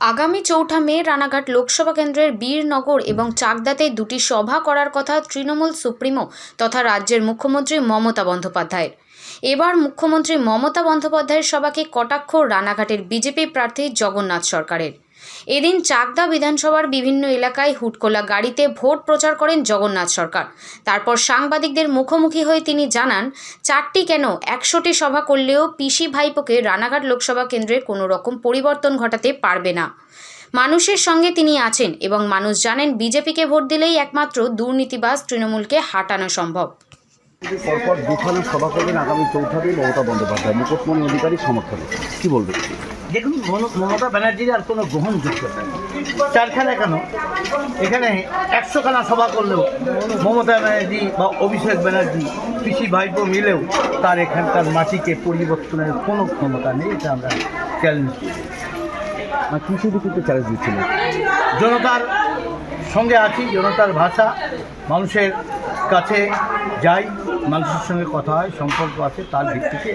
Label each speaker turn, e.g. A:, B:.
A: আগামী চৌঠা মে রানাঘাট লোকসভা কেন্দ্রের বীরনগর এবং চাকদাতে দুটি সভা করার কথা তৃণমূল সুপ্রিমো তথা রাজ্যের মুখ্যমন্ত্রী মমতা বন্দ্যোপাধ্যায়ের। এবার মুখ্যমন্ত্রী মমতা বন্দ্যোপাধ্যায়ের সভাকে কটাক্ষ রানাঘাটের বিজেপি প্রার্থী জগন্নাথ সরকারের। এদিন চাকদা বিধানসভার বিভিন্ন এলাকায় হুটকোলা গাড়িতে ভোট প্রচার করেন জগন্নাথ সরকার। তারপর সাংবাদিকদের মুখোমুখি হয়ে তিনি জানান, চারটি কেন একশোটি সভা করলেও পিসি ভাইপোকে রানাঘাট লোকসভা কেন্দ্রে কোনো রকম পরিবর্তন ঘটাতে পারবে না। মানুষের সঙ্গে তিনি আছেন এবং মানুষ জানেন বিজেপিকে ভোট দিলেই একমাত্র দুর্নীতিবাজ তৃণমূলকে হাঁটানো সম্ভব।
B: পরপর দুখানা সভা করবেন আগামী চৌঠা দিন মমতা বন্দ্যোপাধ্যায়। মুকুটমণি অধিকারী সমর্থনে কি বলবেন?
C: দেখুন মমতা ব্যানার্জির আর কোনো গ্রহণযোগ্যতা নেই। চারখানা কেন? এখানে একশোখানা সভা করলেও মমতা ব্যানার্জি বা অভিষেক ব্যানার্জি কৃষি ভাইপো মিলেও তার এখানকার মাটিকে পরিবর্তনের কোনো ক্ষমতা নেই এটা আমরা চ্যালেঞ্জ করি
B: আর ভিত্তিতে চ্যালেঞ্জ দিচ্ছিলেন
C: জনতার সঙ্গে আছি, জনতার ভাষা, মানুষের কাছে যাই, মানুষের সঙ্গে কথা হয়, সম্পর্ক আছে, তার ভিত্তিতে।